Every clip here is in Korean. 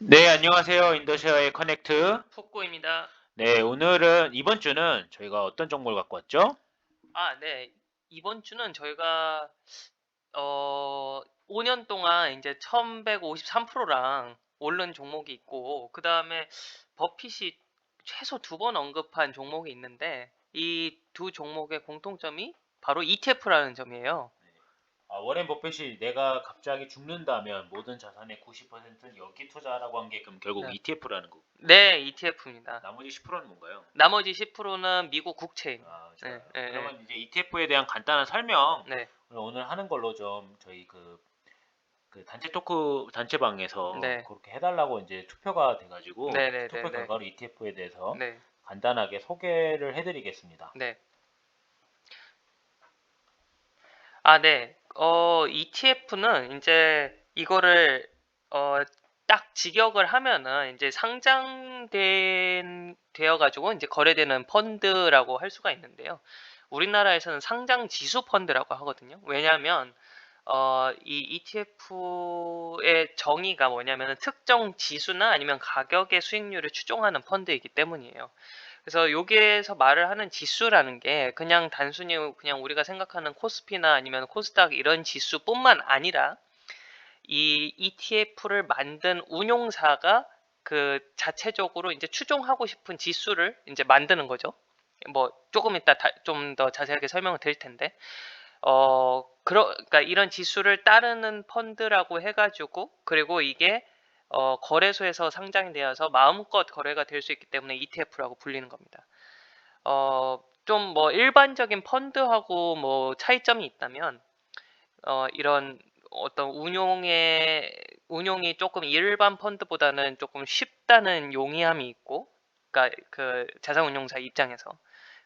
네, 안녕하세요. 인더쉐어의 커넥트. 푹구입니다. 네, 오늘은 이번 주는 저희가 어떤 정보를 갖고 왔죠? 아, 네. 이번 주는 저희가 어 5년 동안 이제 1153%랑 오른 종목이 있고 그다음에 버핏이 최소 두 번 언급한 종목이 있는데 이 두 종목의 공통점이 바로 ETF라는 점이에요. 아, 워렌 버핏이 내가 갑자기 죽는다면 모든 자산의 90%는 여기 투자하라고 한 게 그럼 결국 네. ETF라는 거. 네, ETF입니다. 나머지 10%는 뭔가요? 나머지 10%는 미국 국채입니다. 아, 좋아요. 네, 네, 그러면 이제 ETF에 대한 간단한 설명 네. 오늘 하는 걸로 좀 저희 그, 그 단체 토크 단체방에서 네. 그렇게 해달라고 이제 투표가 돼가지고 네, 네, 투표 네, 네. 결과로 ETF에 대해서 네. 간단하게 소개를 해드리겠습니다. 네. 아, 네. 어, ETF는 이제 이거를 어, 딱 직역을 하면은 이제 상장된 되어 가지고 이제 거래되는 펀드라고 할 수가 있는데요. 우리나라에서는 상장 지수 펀드라고 하거든요. 왜냐하면 어, 이 ETF의 정의가 뭐냐면은 특정 지수나 아니면 가격의 수익률을 추종하는 펀드이기 때문이에요. 그래서 여기에서 말을 하는 지수라는 게 그냥 단순히 그냥 우리가 생각하는 코스피나 아니면 코스닥 이런 지수뿐만 아니라 이 ETF를 만든 운용사가 그 자체적으로 이제 추종하고 싶은 지수를 이제 만드는 거죠. 뭐 조금 이따 좀 더 자세하게 설명을 드릴 텐데 어 그러니까 이런 지수를 따르는 펀드라고 해가지고 그리고 이게 어, 거래소에서 상장이 되어서 마음껏 거래가 될 수 있기 때문에 ETF라고 불리는 겁니다. 어, 좀 뭐 일반적인 펀드하고 뭐 차이점이 있다면 어, 이런 어떤 운용의 운용이 조금 일반 펀드보다는 조금 쉽다는 용이함이 있고, 그러니까 그 자산운용사 입장에서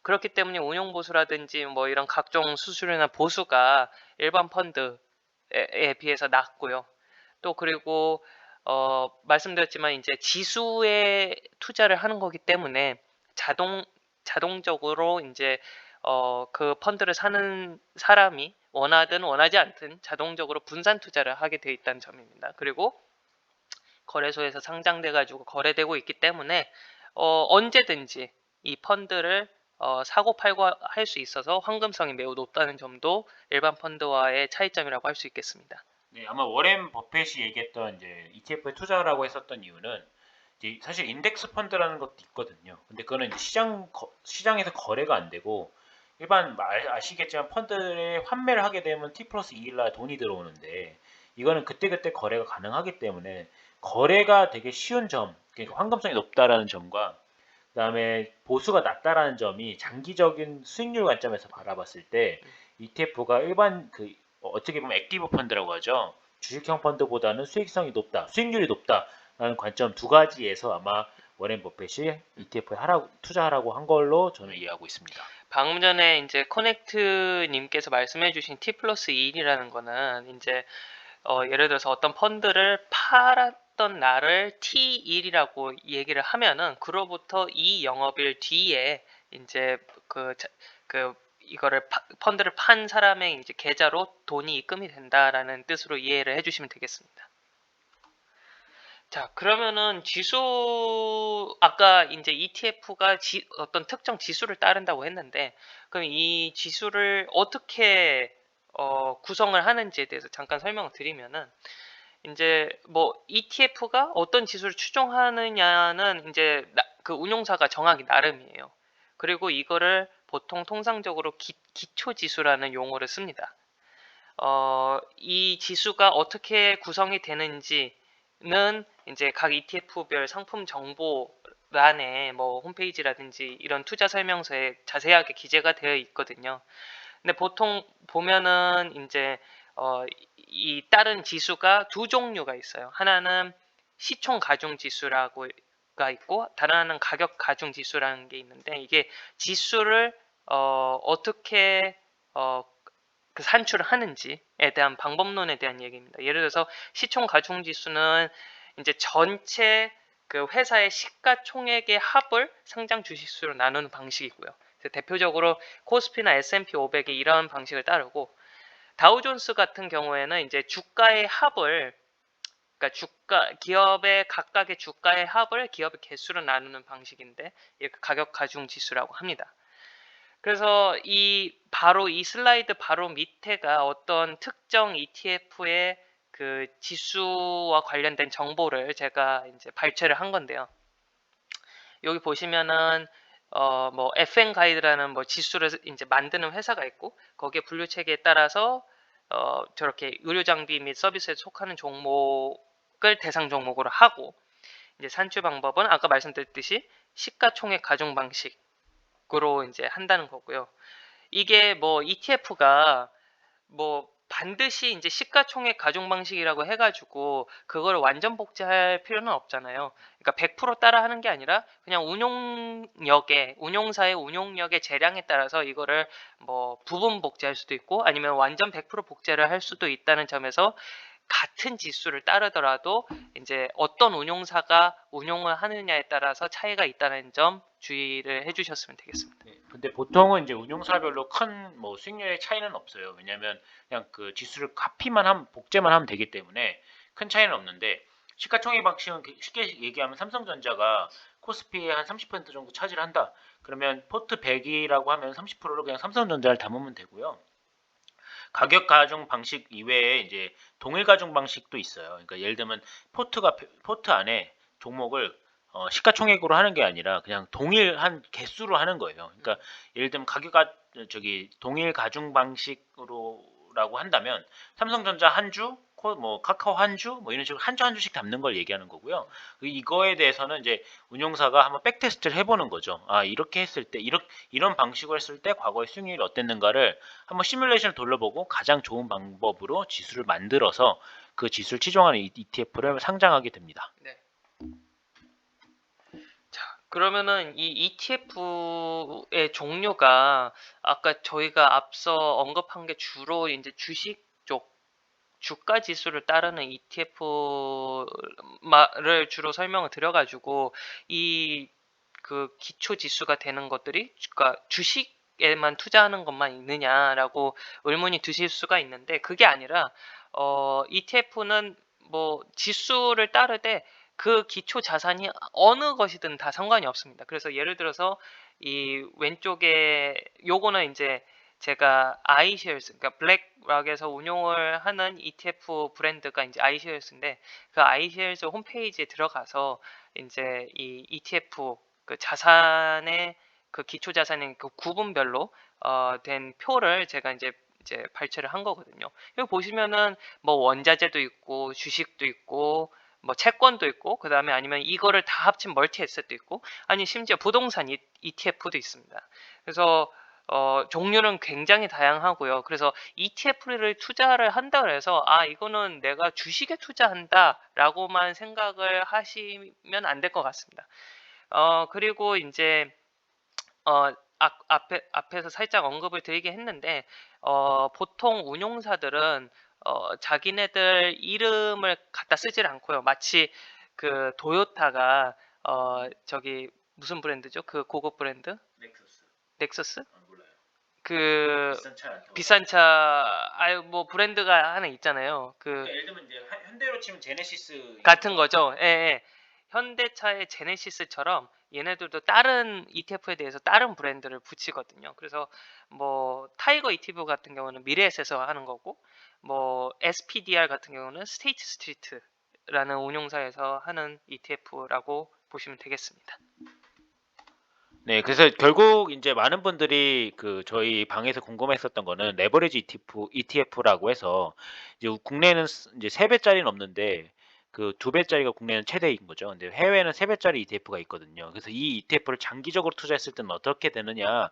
그렇기 때문에 운용 보수라든지 뭐 이런 각종 수수료나 보수가 일반 펀드에 비해서 낮고요. 또 그리고 어, 말씀드렸지만 이제 지수에 투자를 하는 거기 때문에 자동 자동적으로 이제 어, 그 펀드를 사는 사람이 원하든 원하지 않든 자동적으로 분산 투자를 하게 돼 있다는 점입니다. 그리고 거래소에서 상장돼 가지고 거래되고 있기 때문에 어, 언제든지 이 펀드를 어, 사고 팔고 할 수 있어서 황금성이 매우 높다는 점도 일반 펀드와의 차이점이라고 할 수 있겠습니다. 네, 아마 워렌 버핏이 얘기했던 이제 ETF에 투자라고 했었던 이유는 이제 사실 인덱스 펀드라는 것도 있거든요. 근데 그거는 시장 거, 시장에서 거래가 안 되고 일반 말- 아시겠지만 펀드에 환매를 하게 되면 T 플러스 2일 날 돈이 들어오는데 이거는 그때그때 거래가 가능하기 때문에 거래가 되게 쉬운 점, 그러니까 황금성이 높다라는 점과 그다음에 보수가 낮다라는 점이 장기적인 수익률 관점에서 바라봤을 때 ETF가 일반 그 어, 어떻게 보면 액티브 펀드라고 하죠. 주식형 펀드보다는 수익성이 높다, 수익률이 높다라는 관점 두 가지에서 아마 워렌 버핏이 ETF에 하라고 투자하라고 한 걸로 저는 이해하고 있습니다. 방금 전에 이제 커넥트님께서 말씀해주신 T 플러스 1이라는 거는 이제 어, 예를 들어서 어떤 펀드를 팔았던 날을 T1이라고 얘기를 하면은 그로부터 이 영업일 뒤에 이제 그, 자- 그 이거를 파- 펀드를 판 사람의 이제 계좌로 돈이 입금이 된다라는 뜻으로 이해를 해주시면 되겠습니다. 자, 그러면은 지수 아까 이제 ETF가 지, 어떤 특정 지수를 따른다고 했는데 그럼 이 지수를 어떻게 어, 구성을 하는지에 대해서 잠깐 설명을 드리면은 이제 뭐 ETF가 어떤 지수를 추종하느냐는 이제 나- 그 운용사가 정하기 나름이에요. 그리고 이거를 보통 통상적으로 기, 기초 지수라는 용어를 씁니다. 어, 이 지수가 어떻게 구성이 되는지는 이제 각 ETF별 상품 정보란에 뭐 홈페이지라든지 이런 투자 설명서에 자세하게 기재가 되어 있거든요. 근데 보통 보면은 이제 어, 이 다른 지수가 두 종류가 있어요. 하나는 시총 가중 지수라고가 있고 다른 하나는 가격 가중 지수라는 게 있는데 이게 지수를 어, 어떻게 어, 그 산출을 하는지에 대한 방법론에 대한 얘기입니다. 예를 들어서 시총 가중 지수는 이제 전체 그 회사의 시가총액의 합을 상장 주식수로 나누는 방식이고요. 대표적으로 코스피나 S&P 500이 이런 방식을 따르고 다우존스 같은 경우에는 이제 주가의 합을 그러니까 주가 기업의 각각의 주가의 합을 기업의 개수로 나누는 방식인데 이렇게 가격 가중 지수라고 합니다. 그래서 이 바로 이 슬라이드 바로 밑에가 어떤 특정 ETF의 그 지수와 관련된 정보를 제가 이제 발췌를 한 건데요. 여기 보시면은 어 뭐 FN 가이드라는 뭐 지수를 이제 만드는 회사가 있고 거기에 분류 체계에 따라서 어 저렇게 의료 장비 및 서비스에 속하는 종목을 대상 종목으로 하고 이제 산출 방법은 아까 말씀드렸듯이 시가총액 가중 방식 으로 이제 한다는 거고요. 이게 뭐 ETF가 뭐 반드시 이제 시가총액 가중 방식이라고 해가지고 그걸 완전 복제할 필요는 없잖아요. 그러니까 100% 따라 하는 게 아니라 그냥 운용력에 운용사의 운용력의 재량에 따라서 이거를 뭐 부분 복제할 수도 있고 아니면 완전 100% 복제를 할 수도 있다는 점에서 같은 지수를 따르더라도 이제 어떤 운용사가 운용을 하느냐에 따라서 차이가 있다는 점 주의를 해주셨으면 되겠습니다. 네, 근데 보통은 이제 운용사별로 큰 뭐 수익률의 차이는 없어요. 왜냐하면 그냥 그 지수를 카피만 하면 복제만 하면 되기 때문에 큰 차이는 없는데 시가총액 방식은 그 쉽게 얘기하면 삼성전자가 코스피의 한30% 정도 차지를 한다. 그러면 포트 100이라고 하면 30%를 그냥 삼성전자를 담으면 되고요. 가격 가중 방식 이외에 이제 동일 가중 방식도 있어요. 그러니까 예를 들면 포트가 포트 안에 종목을 어, 시가총액으로 하는 게 아니라 그냥 동일한 개수로 하는 거예요. 그러니까 예를 들면 가격 가 저기 동일 가중 방식으로라고 한다면 삼성전자 한 주, 코- 뭐 카카오 한 주, 뭐 이런 식으로 한 주 한 주씩 담는 걸 얘기하는 거고요. 그 이거에 대해서는 이제 운용사가 한번 백테스트를 해보는 거죠. 아 이렇게 했을 때 이런 이런 방식으로 했을 때 과거의 수익률이 어땠는가를 한번 시뮬레이션을 돌려보고 가장 좋은 방법으로 지수를 만들어서 그 지수를 치종하는 ETF를 상장하게 됩니다. 자, 그러면은 이 ETF의 종류가 아까 저희가 앞서 언급한 게 주로 이제 주식 쪽 주가 지수를 따르는 ETF를 주로 설명을 드려가지고 이 그 기초 지수가 되는 것들이 그러니까 주식 에만 투자하는 것만 있느냐라고 의문이 드실 수가 있는데 그게 아니라 어 ETF는 뭐 지수를 따르되 그 기초 자산이 어느 것이든 다 상관이 없습니다. 그래서 예를 들어서 이 왼쪽에 요거는 이제 제가 iShares 그러니까 블랙락에서 운용을 하는 ETF 브랜드가 이제 iShares인데 그 iShares 홈페이지에 들어가서 이제 이 ETF 그 자산의 그 기초 자산의 그 구분별로 어, 된 표를 제가 이제 이제 발췌를 한 거거든요. 여기 보시면은 뭐 원자재도 있고 주식도 있고 뭐 채권도 있고 그 다음에 아니면 이거를 다 합친 멀티 에셋도 있고 아니 심지어 부동산 이- ETF도 있습니다. 그래서 어, 종류는 굉장히 다양하고요. 그래서 ETF를 투자를 한다 그래서 아 이거는 내가 주식에 투자한다라고만 생각을 하시면 안 될 것 같습니다. 어 그리고 이제 어 앞, 앞에 앞에서 살짝 언급을 드리긴 했는데 어 보통 운용사들은 어 자기네들 이름을 갖다 쓰질 않고요. 마치 그 도요타가 어 저기 무슨 브랜드죠? 그 고급 브랜드? 넥서스 넥서스? 안 몰라요. 그 비싼. 비싼 차 아유 뭐 브랜드가 하나 있잖아요. 그 그러니까 예를 들면 이제 한- 현대로 치면 제네시스 같은 거죠. 예, 예. 현대차의 제네시스처럼 얘네들도 다른 ETF에 대해서 다른 브랜드를 붙이거든요. 그래서 뭐 타이거 ETF 같은 경우는 미래에셋에서 하는 거고 뭐 SPDR 같은 경우는 스테이트 스트리트라는 운용사에서 하는 ETF라고 보시면 되겠습니다. 네, 그래서 결국 이제 많은 분들이 그 저희 방에서 궁금했었던 거는 레버리지 ETF, ETF라고 해서 이제 국내는 스- 이제 세 배짜리는 없는데 그 두 배짜리가 국내는 최대인 거죠. 근데 해외는 세 배짜리 ETF가 있거든요. 그래서 이 ETF를 장기적으로 투자했을 때는 어떻게 되느냐,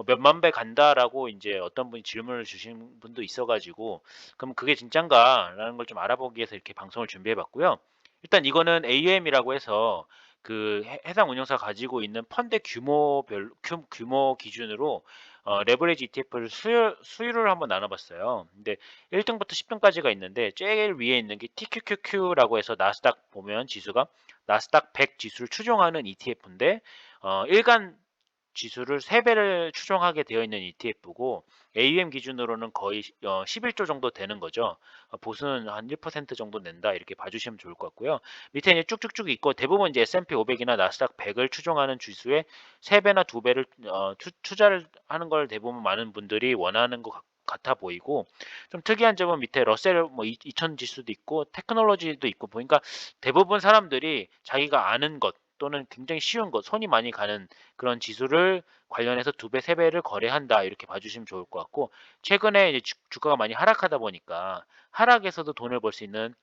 뭐 몇만 배 간다라고 이제 어떤 분이 질문을 주신 분도 있어가지고 그럼 그게 진짠가라는 걸 좀 알아보기 위해서 이렇게 방송을 준비해봤고요. 일단 이거는 AUM이라고 해서 그 해- 해당 운영사가 가지고 있는 펀드 규모별 규- 규모 기준으로 어, 레버리지 ETF를 수요, 수요를 한번 나눠봤어요. 근데 1등부터 10등까지가 있는데 제일 위에 있는 게 TQQQ라고 해서 나스닥 보면 지수가 나스닥 100 지수를 추종하는 ETF인데 어, 일간 지수를 3배를 추종하게 되어 있는 ETF고 AUM 기준으로는 거의 어, 11조 정도 되는 거죠. 어, 보수는 한 1% 정도 낸다 이렇게 봐주시면 좋을 것 같고요. 밑에 이제 쭉쭉쭉 있고 대부분 이제 S&P 500이나 나스닥 100을 추종하는 지수에 3배나 2배를 어, 투, 투자를 하는 걸 대부분 많은 분들이 원하는 것 같- 같아 보이고 좀 특이한 점은 밑에 러셀 뭐 2000 지수도 있고 테크놀로지도 있고 보니까 대부분 사람들이 자기가 아는 것 또는 굉장히 쉬운 것, 손이 많이 가는 그런 지수를 관련해서 두 배, 세 배를 거래한다 이렇게 봐주시면 좋을 것 같고 최근에 이제 주, 주가가 많이 하락하다 보니까 하락에서도 돈을 벌 수 있는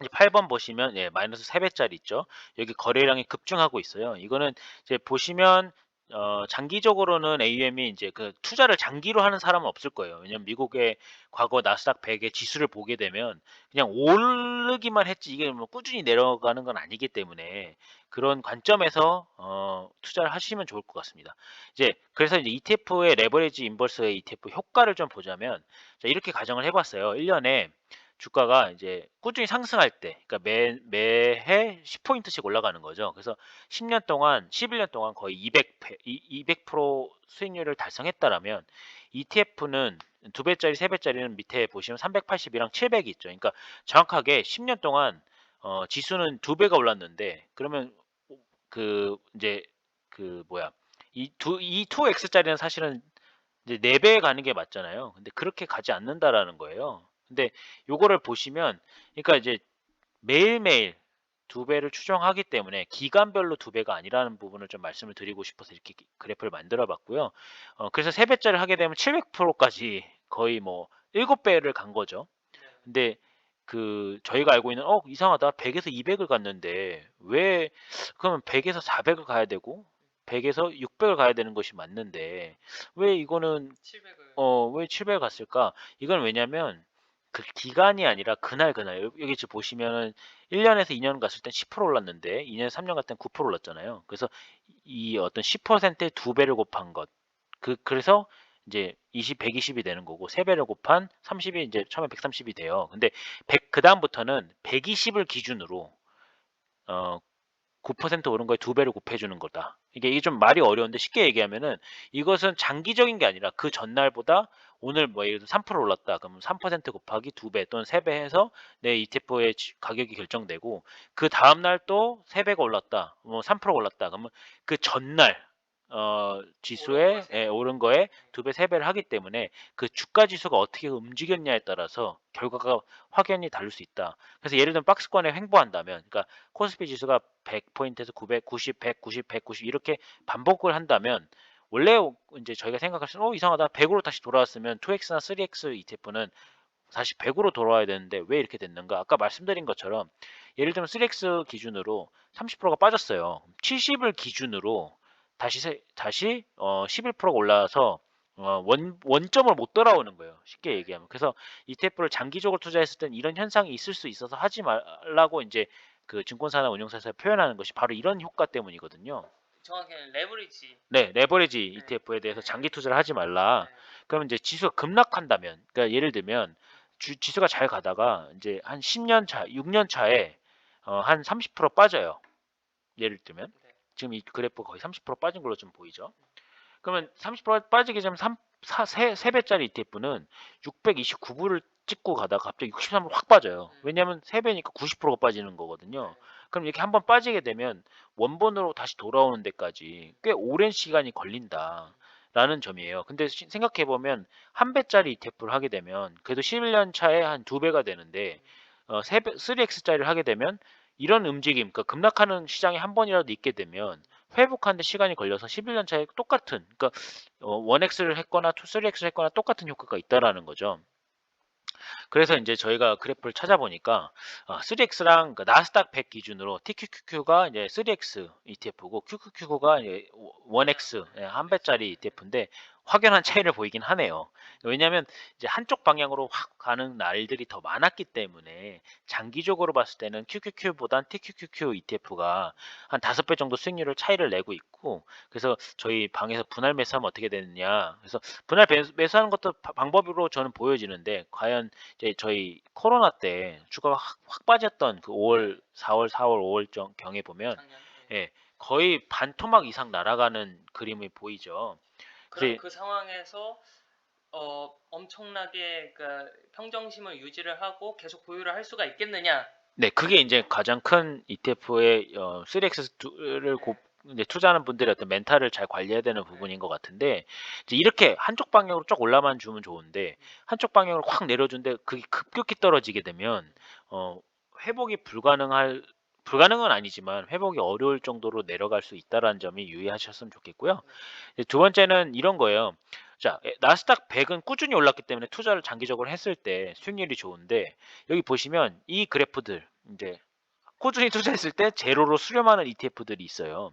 이제 8번 보시면 예, 마이너스 3배짜리 있죠. 여기 거래량이 급증하고 있어요. 이거는 이제 보시면 어, 장기적으로는 AUM이 이제 그 투자를 장기로 하는 사람은 없을 거예요. 왜냐면 미국의 과거 나스닥 100의 지수를 보게 되면 그냥 오르기만 했지 이게 뭐 꾸준히 내려가는 건 아니기 때문에 그런 관점에서 어, 투자를 하시면 좋을 것 같습니다. 이제 그래서 이제 ETF의 레버리지 인버스의 ETF 효과를 좀 보자면 자, 이렇게 가정을 해봤어요. 1년에 주가가 이제 꾸준히 상승할 때, 그러니까 매, 매해 10포인트씩 올라가는 거죠. 그래서 10년 동안, 11년 동안 거의 200, 200% 수익률을 달성했다라면 ETF는 두 배짜리, 세 배짜리는 밑에 보시면 380이랑 700이 있죠. 그러니까 정확하게 10년 동안 어, 지수는 두 배가 올랐는데 그러면 그 이제 그 뭐야 이두 이 2x짜리는 사실은 이제 4배 가는 게 맞잖아요. 근데 그렇게 가지 않는다라는 거예요. 근데 요거를 보시면 그러니까 이제 매일매일 두 배를 추정하기 때문에 기간별로 두 배가 아니라는 부분을 좀 말씀을 드리고 싶어서 이렇게 기- 그래프를 만들어 봤고요. 어, 그래서 세 배짜리 하게 되면 700%까지 거의 뭐 7배를 간 거죠. 근데 그 저희가 알고 있는 어 이상하다 100에서 200을 갔는데 왜 그러면 100에서 400을 가야 되고 100에서 600을 가야 되는 것이 맞는데 왜 이거는 700을 어, 왜 700 갔을까? 이건 왜냐면 그 기간이 아니라 그날 그날 여- 여기 지금 보시면은 1년에서 2년 갔을 땐 10% 올랐는데 2년 3년 갔을 땐9% 올랐잖아요. 그래서 이 어떤 10%의 두 배를 곱한 것. 그 그래서 이제 20 120이 되는 거고 세 배를 곱한 30이 이제 처음에 130이 돼요. 근데 100 그 다음부터는 120을 기준으로 어 9% 오른 거에 두 배를 곱해주는 거다. 이게 이게 좀 말이 어려운데 쉽게 얘기하면은 이것은 장기적인 게 아니라 그 전날보다 오늘 뭐 예를 들어 3% 올랐다. 그러면 3% 곱하기 두배 또는 세배 해서 내 ETF의 가격이 결정되고 그 다음 날또세 배가 올랐다. 뭐 3% 올랐다. 그러면 그 전날 어 지수에 예, 오른 거에 두 배, 세 배를 하기 때문에 그 주가 지수가 어떻게 움직였냐에 따라서 결과가 확연히 다를 수 있다. 그래서 예를 들면 박스권에 횡보한다면, 그러니까 코스피 지수가 100포인트에서 900, 90, 190, 190 이렇게 반복을 한다면 원래 이제 저희가 생각할 수는 어 이상하다 100으로 다시 돌아왔으면 2X나 3X ETF는 다시 100으로 돌아와야 되는데 왜 이렇게 됐는가? 아까 말씀드린 것처럼 예를 들면 3X 기준으로 30%가 빠졌어요. 70을 기준으로 다시 세- 다시 어 11%가 올라와서 어, 원 원점을 못 돌아오는 거예요. 쉽게 얘기하면. 그래서 ETF를 장기적으로 투자했을 땐 이런 현상이 있을 수 있어서 하지 말라고 이제 그 증권사나 운용사에서 표현하는 것이 바로 이런 효과 때문이거든요. 정확히는 레버리지. 네, 레버리지 네. ETF에 대해서 장기 투자를 하지 말라. 네. 그러면 이제 지수가 급락한다면, 그러니까 예를 들면 주, 지수가 잘 가다가 이제 한 10년 차, 6년 차에 어, 한 30% 빠져요. 예를 들면 네. 지금 이 그래프 거의 30% 빠진 걸로 좀 보이죠. 그러면 30% 빠지게 되면 3, 4, 3, 3배짜리 ETF는 629불을 찍고 가다가 갑자기 63불 확 빠져요. 음. 왜냐하면 3배니까 90%가 빠지는 거거든요. 네. 그럼 이렇게 한번 빠지게 되면 원본으로 다시 돌아오는 데까지 꽤 오랜 시간이 걸린다 라는 점이에요. 근데 시- 생각해 보면 한 배짜리 ETF를 하게 되면 그래도 11년 차에 한 두 배가 되는데 어, 3배, 3X짜리를 하게 되면 이런 움직임, 그러니까 급락하는 시장이 한 번이라도 있게 되면 회복하는데 시간이 걸려서 11년 차에 똑같은, 그러니까 어, 1X를 했거나 3X를 했거나 똑같은 효과가 있다라는 거죠. 그래서 이제 저희가 그래프를 찾아보니까 어, 3X랑 그 나스닥 100 기준으로 TQQQ가 이제 3X ETF고 QQQ가 이제 1X 예, 한 배짜리 ETF인데 확연한 차이를 보이긴 하네요. 왜냐하면 이제 한쪽 방향으로 확 가는 날들이 더 많았기 때문에 장기적으로 봤을 때는 QQQ보단 TQQQ ETF가 한 다섯 배 정도 수익률을 차이를 내고 있고 그래서 저희 방에서 분할 매수하면 어떻게 되느냐 그래서 분할 배- 매수하는 것도 바- 방법으로 저는 보여지는데 과연 이제 저희 코로나 때 주가가 확, 확 빠졌던 그 5월, 4월, 4월, 5월 정 경에 보면 작년. 예, 거의 반 토막 이상 날아가는 그림이 보이죠. 그럼 이제- 그 상황에서 어, 엄청나게 그 평정심을 유지를 하고 계속 보유를 할 수가 있겠느냐? 네, 그게 이제 가장 큰 ETF의 어, 3X를 고, 이제 투자하는 분들의 어떤 멘탈을 잘 관리해야 되는 부분인 것 같은데 이제 이렇게 한쪽 방향으로 쭉 올라만 주면 좋은데 한쪽 방향으로 확 내려준데 그게 급격히 떨어지게 되면 어, 회복이 불가능할 불가능은 아니지만 회복이 어려울 정도로 내려갈 수 있다라는 점이 유의하셨으면 좋겠고요. 두 번째는 이런 거예요. 자, 에, 나스닥 100은 꾸준히 올랐기 때문에 투자를 장기적으로 했을 때 수익률이 좋은데 여기 보시면 이 그래프들 이제 꾸준히 투자했을 때 제로로 수렴하는 ETF들이 있어요.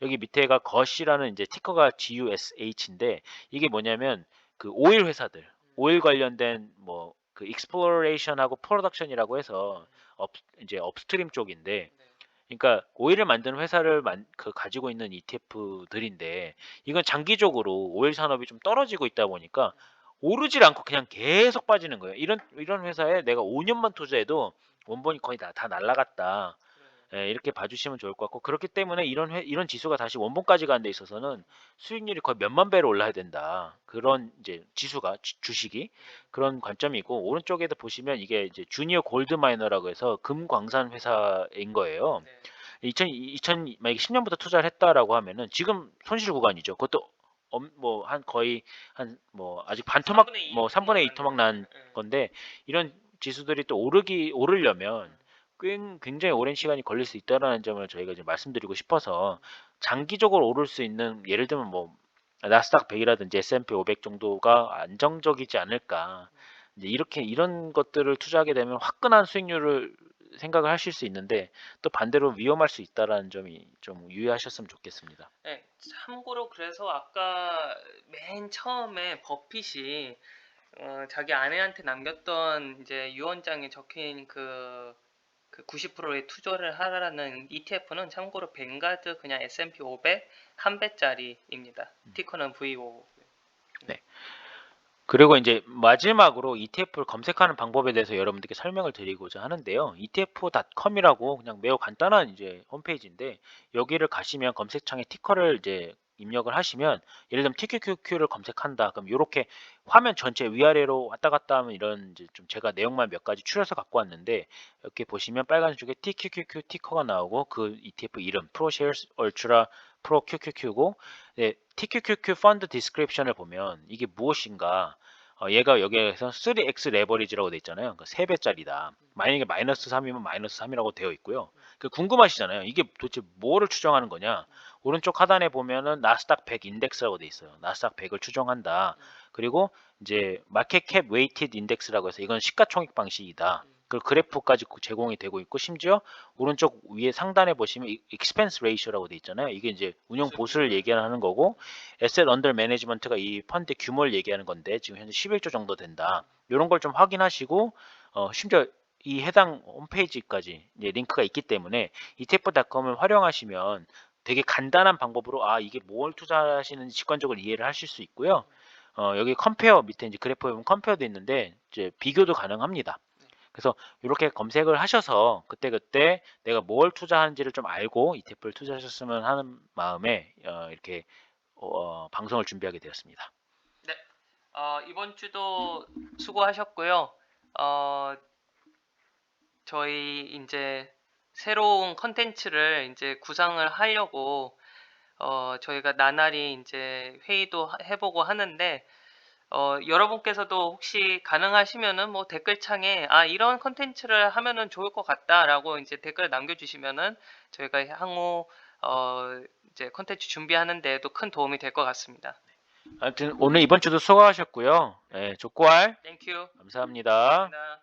여기 밑에가 거시라는 이제 티커가 GUSH인데 이게 뭐냐면 그 오일 회사들, 오일 관련된 뭐 그 익스플로레이션하고 프로덕션이라고 해서 업 이제 업스트림 쪽인데 그러니까 오일을 만드는 회사를 만, 그 가지고 있는 ETF들인데 이건 장기적으로 오일 산업이 좀 떨어지고 있다 보니까 오르질 않고 그냥 계속 빠지는 거예요. 이런 이런 회사에 내가 5년만 투자해도 원본이 거의 다, 다 날라갔다. 예, 이렇게 봐주시면 좋을 것 같고 그렇기 때문에 이런 회, 이런 지수가 다시 원본까지 가는 데 있어서는 수익률이 거의 몇만 배로 올라야 된다. 그런 이제 지수가 주- 주식이 그런 관점이고 오른쪽에도 보시면 이게 이제 주니어 골드 마이너라고 해서 금광산 회사인 거예요. 네. 2000, 2000 만약에 10년부터 투자를 했다라고 하면은 지금 손실 구간이죠. 그것도 뭐 한 거의 한 뭐 아직 반 토막 3분의 2뭐 3분의 2 토막 난 네. 건데 이런 지수들이 또 오르기 오르려면 꽤 굉장히 오랜 시간이 걸릴 수 있다라는 점을 저희가 이제 말씀드리고 싶어서 장기적으로 오를 수 있는 예를 들면 뭐 나스닥 100이라든지 S&P 500 정도가 안정적이지 않을까 이렇게 이런 것들을 투자하게 되면 화끈한 수익률을 생각을 하실 수 있는데 또 반대로 위험할 수 있다라는 점이 좀 유의하셨으면 좋겠습니다. 네, 참고로 그래서 아까 맨 처음에 버핏이 어, 자기 아내한테 남겼던 이제 유언장에 적힌 그, 그 90%의 투자를 하라는 ETF는 참고로 뱅가드 그냥 S&P 500 한 배짜리입니다. 티커는 VO. 그리고 이제 마지막으로 ETF를 검색하는 방법에 대해서 여러분들께 설명을 드리고자 하는데요. ETF.com이라고 그냥 매우 간단한 이제 홈페이지인데 여기를 가시면 검색창에 티커를 이제 입력을 하시면 예를 들면 TQQQ를 검색한다. 그럼 이렇게 화면 전체 위아래로 왔다 갔다 하면 이런 이제 좀 제가 내용만 몇 가지 추려서 갖고 왔는데 이렇게 보시면 빨간 쪽에 TQQQ 티커가 나오고 그 ETF 이름 프로쉐어스 얼트라 프로 QQQ고 네, TQQQ 펀드 디스크립션을 보면 이게 무엇인가 어, 얘가 여기에서 3x 레버리지라고 돼 있잖아요. 그러니까 3배짜리다. 만약에 마이너스 3이면 마이너스 3이라고 되어 있고요. 그 궁금하시잖아요. 이게 도대체 뭐를 추정하는 거냐? 오른쪽 하단에 보면은 나스닥 100 인덱스라고 돼 있어요. 나스닥 100을 추정한다. 그리고 이제 마켓 캡 웨이티드 인덱스라고 해서 이건 시가총액 방식이다. 그 그래프까지 구- 제공이 되고 있고 심지어 오른쪽 위에 상단에 보시면 expense ratio라고 돼 있잖아요. 이게 이제 운영 보수를 얘기하는 거고 asset under management가 이 펀드 규모를 얘기하는 건데 지금 현재 11조 정도 된다. 이런 걸 좀 확인하시고 어, 심지어 이 해당 홈페이지까지 링크가 있기 때문에 ETF.com을 활용하시면 되게 간단한 방법으로 아 이게 뭘 투자하시는지 직관적으로 이해를 하실 수 있고요. 어, 여기 컴페어 밑에 이제 그래프에 보면 컴페어도 있는데 이제 비교도 가능합니다. 그래서 이렇게 검색을 하셔서 그때그때 내가 뭘 투자하는지를 좀 알고 ETF를 투자하셨으면 하는 마음에 어, 이렇게 어, 방송을 준비하게 되었습니다. 어, 이번 주도 수고하셨고요. 어, 저희 이제 새로운 컨텐츠를 이제 구상을 하려고 어, 저희가 나날이 이제 회의도 하- 해보고 하는데 어, 여러분께서도 혹시 가능하시면은 뭐 댓글창에 아 이런 컨텐츠를 하면은 좋을 것 같다라고 이제 댓글 남겨주시면은 저희가 향후 어, 이제 컨텐츠 준비하는 데에도 큰 도움이 될 것 같습니다. 아무튼 오늘 이번 주도 수고하셨고요. 네, 족구알 땡큐. 감사합니다. 감사합니다.